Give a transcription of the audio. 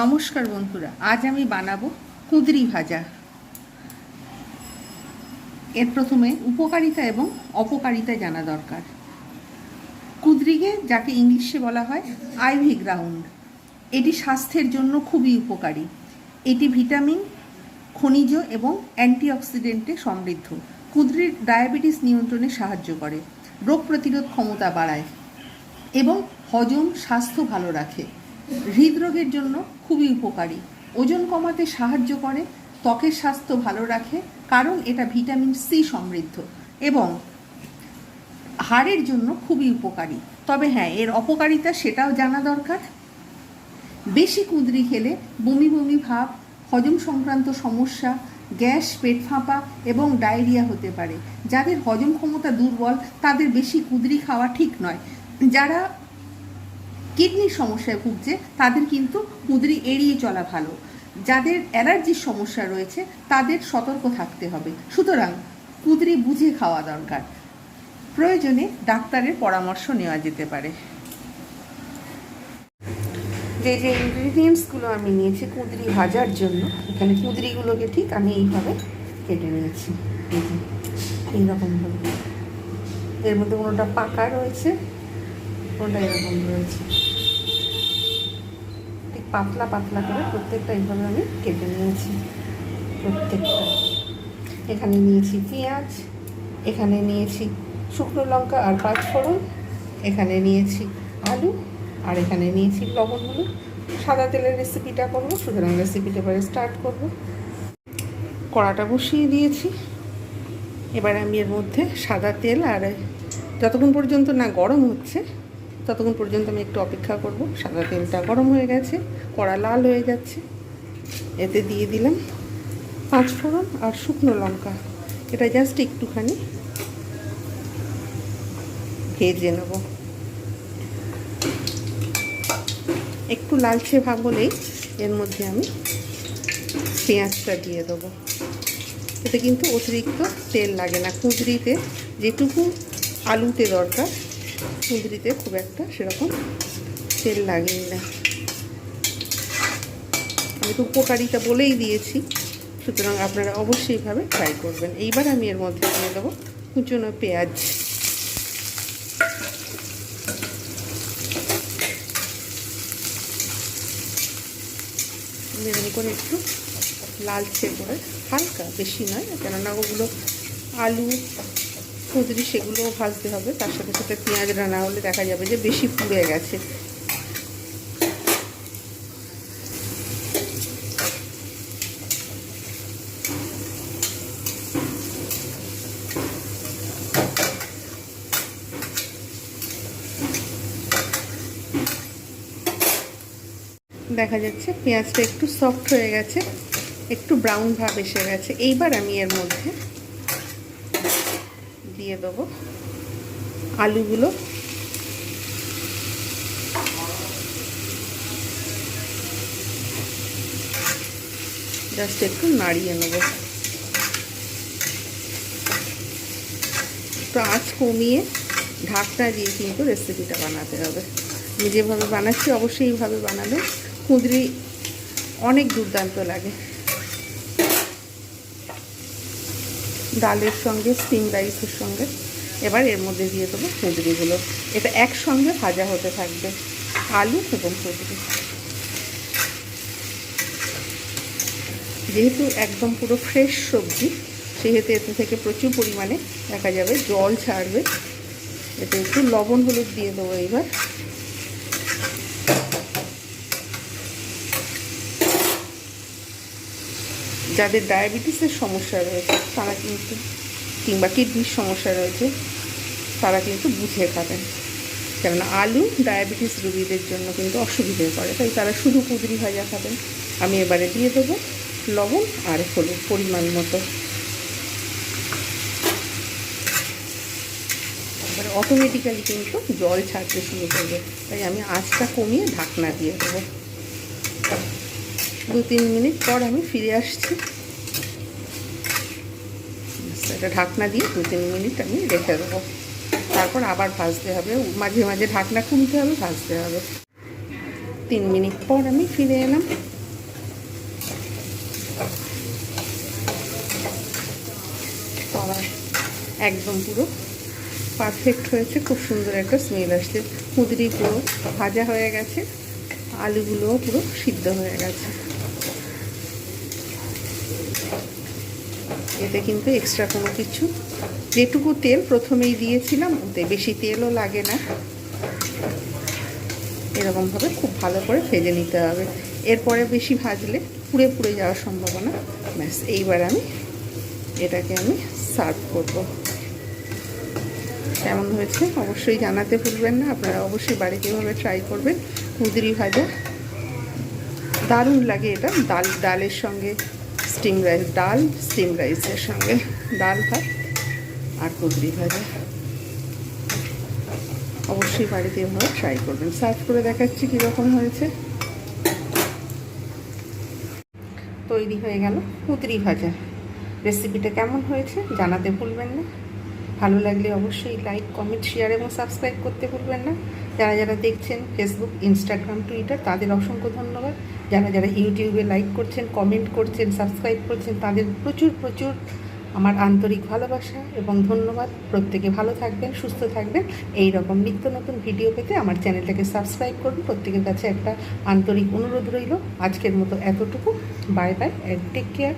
নমস্কার বন্ধুরা, আজ আমি বানাবো কুঁদরি ভাজা। এর প্রথমে উপকারিতা এবং অপকারিতা জানা দরকার। কুঁদরিকে যাকে ইংলিশে বলা হয় আইভি গ্রাউন্ড, এটি স্বাস্থ্যের জন্য খুবই উপকারী। এটি ভিটামিন, খনিজ এবং অ্যান্টিঅক্সিডেন্টে সমৃদ্ধ। কুঁদরির ডায়াবেটিস নিয়ন্ত্রণে সাহায্য করে, রোগ প্রতিরোধ ক্ষমতা বাড়ায় এবং হজম স্বাস্থ্য ভালো রাখে। হৃদরোগের জন্য খুবই উপকারী। ওজন কমাতে সাহায্য করে, ত্বকের স্বাস্থ্য ভালো রাখে, কারণ এটা ভিটামিন সি সমৃদ্ধ এবং হাড়ের জন্য খুবই উপকারী। তবে হ্যাঁ এর অপকারিতা সেটাও জানা দরকার। বেশি কুঁদরি খেলে বমি বমি ভাব, হজম সংক্রান্ত সমস্যা, গ্যাস, পেট ফাঁপা এবং ডায়রিয়া হতে পারে। যাদের হজম ক্ষমতা দুর্বল, তাদের বেশি কুঁদরি খাওয়া ঠিক নয়। যারা কিডনির সমস্যায় ভুগছে, তাদের কিন্তু কুঁদরি এড়িয়ে চলা ভালো। যাদের অ্যালার্জির সমস্যা রয়েছে, তাদের সতর্ক থাকতে হবে। সুতরাং কুঁদরি বুঝে খাওয়া দরকার। প্রয়োজনে ডাক্তারের পরামর্শ নেওয়া যেতে পারে। যে যে ইনগ্রিডিয়েন্টসগুলো আমি নিয়েছি কুঁদরি ভাজার জন্য, এখানে কুঁদরিগুলোকে ঠিক আমি এইভাবে কেটে নিয়েছি। এইরকমভাবে। এর মধ্যে কোনোটা পাকা রয়েছে? কোনোটা এরকম রয়েছে? ঠিক পাতলা পাতলা করে প্রত্যেকটা এইভাবে আমি কেটে নিয়েছি। প্রত্যেকটা। এখানে নিয়েছি পেঁয়াজ, এখানে নিয়েছি শুকনো লঙ্কা আর পাঁচ ফোড়ন, এখানে নিয়েছি আলু, আর এখানে নিয়েছি লবণ হলুদ সাদা তেলের রেসিপিটা করব, সুতরাং রেসিপিটা এবারে স্টার্ট করব। কড়াটা বসিয়ে দিয়েছি। এবার আমি এর মধ্যে সাদা তেল আর যতক্ষণ পর্যন্ত না গরম হচ্ছে ততক্ষণ পর্যন্ত আমি একটু অপেক্ষা করব। সাদা তেলটা গরম হয়ে গেছে, কড়া লাল হয়ে যাচ্ছে। এতে দিয়ে দিলাম পাঁচ ফোড়ন আর শুকনো লঙ্কা। এটা জাস্ট একটুখানি ভেজে নেব। একটু লালচে ভাব হলেই এর মধ্যে আমি পেঁয়াজটা দিয়ে দেবো। এতে কিন্তু অতিরিক্ত তেল লাগে না। কুঁদরিতে যেটুকু আলুতে দরকার কুঁদরিতে খুব একটা সেরকম তেল লাগেই না। আমি তো উপকারিতা বলেই দিয়েছি, সুতরাং আপনারা অবশ্যই এইভাবে ট্রাই করবেন। এইবার আমি এর মধ্যে দিয়ে দেবো কুচনো পেঁয়াজ। এরকম করে একটু লালচে করে, হালকা, বেশি নয়, কেননা ওগুলো আলু কুঁদরি সেগুলোও ভাজতে হবে। তার সাথে সাথে পেঁয়াজ রান্না হলে দেখা যাবে যে বেশি পুড়ে গেছে। দেখা যাচ্ছে পেঁয়াজটা একটু সফট হয়ে গেছে, একটু ব্রাউন ভাব এসে গেছে। এইবার আমি এর মধ্যে দিয়ে দেবো আলুগুলো। জাস্ট একটু নাড়িয়ে নেব। আঁচ কমিয়ে ঢাকটা দিয়ে কিন্তু রেসিপিটা বানাতে হবে। আমি যেভাবে বানাচ্ছি, অবশ্যই এইভাবে বানাবে কুঁদরি অনেক দুর্দান্ত লাগে। ডালের সঙ্গে স্টিম রাইসের সঙ্গে। এবার এর মধ্যে দিয়ে দেবো কুঁদরিগুলো এটা একসঙ্গে ভাজা হতে থাকবে, আলু এবং কুঁদরি যেহেতু একদম পুরো ফ্রেশ সবজি, সেহেতু এতে থেকে প্রচুর পরিমাণে দেখা যাবে জল ছাড়বে। এতে একটু লবণ হলুদ দিয়ে দেবো এবার যাদের ডায়াবেটিসের সমস্যা রয়েছে, তারা কিন্তু, কিংবা কিডনির সমস্যা রয়েছে, তারা কিন্তু বুঝে খাবেন। কেননা আলু ডায়াবেটিস রোগীদের জন্য কিন্তু অসুবিধে করে। তাই তারা শুধু কুদরি ভাজা খাবেন। আমি এবারে দিয়ে দেবো লবণ আর হলুদ পরিমাণ মতো। এবারে অটোমেটিক্যালি কিন্তু জল ছাড়তে শুরু করবে। তাই আমি আঁচটা কমিয়ে ঢাকনা দিয়ে দেবো। দু তিন মিনিট পর আমি ফিরে আসছি। এটা ঢাকনা দিয়ে দু তিন মিনিট আমি রেখে দেবো। তারপর আবার ভাজতে হবে। মাঝে মাঝে ঢাকনা খুলতে হবে, ভাজতে হবে। তিন মিনিট পর আমি ফিরে এলাম। একদম পুরো পারফেক্ট হয়েছে। খুব সুন্দর একটা স্মেল আসছে। কুঁদরি পুরো ভাজা হয়ে গেছে। আলুগুলোও পুরো সিদ্ধ হয়ে গেছে। এতে কিন্তু এক্সট্রা কোনো কিছু। যেটুকু তেল প্রথমেই দিয়েছিলাম, ওতে বেশি তেলও লাগে না। এরকমভাবে খুব ভালো করে ভেজে নিতে হবে। এরপরে বেশি ভাজলে পুড়ে পুড়ে যাওয়ার সম্ভাবনা। ব্যাস, এইবার আমি এটাকে আমি সার্ভ করব। কেমন হয়েছে অবশ্যই জানাতে ভুলবেন না। আপনারা অবশ্যই বাড়িতে এভাবে ট্রাই করবেন। কুঁদরি ভাজা দারুণ লাগে এটা। ডাল, ডালের সঙ্গে স্টিম রাইস ডাল স্টিম রাইসের সঙ্গে ডাল ভাত আর কুঁদরি ভাজা। অবশ্যই বাড়িতে এভাবে ট্রাই করবেন। সার্চ করে দেখাচ্ছি কীরকম হয়েছে। তৈরি হয়ে গেল কুদরি ভাজা। রেসিপিটা কেমন হয়েছে জানাতে ভুলবেন না। ভালো লাগলে অবশ্যই লাইক কমেন্ট শেয়ার এবং সাবস্ক্রাইব করতে ভুলবেন না। যারা যারা দেখছেন ফেসবুক ইনস্টাগ্রাম টুইটার তাদের অসংখ্য ধন্যবাদ। যারা যারা ইউটিউবে লাইক করছেন কমেন্ট করছেন সাবস্ক্রাইব করছেন, তাদের প্রচুর প্রচুর আমার আন্তরিক ভালোবাসা এবং ধন্যবাদ। প্রত্যেকে ভালো থাকবেন, সুস্থ থাকবেন। এই রকম নিত্য নতুন ভিডিও পেতে আমার চ্যানেলটাকে সাবস্ক্রাইব করুন। প্রত্যেকের কাছে একটা আন্তরিক অনুরোধ রইল। আজকের মতো এতটুকু। Bye bye take care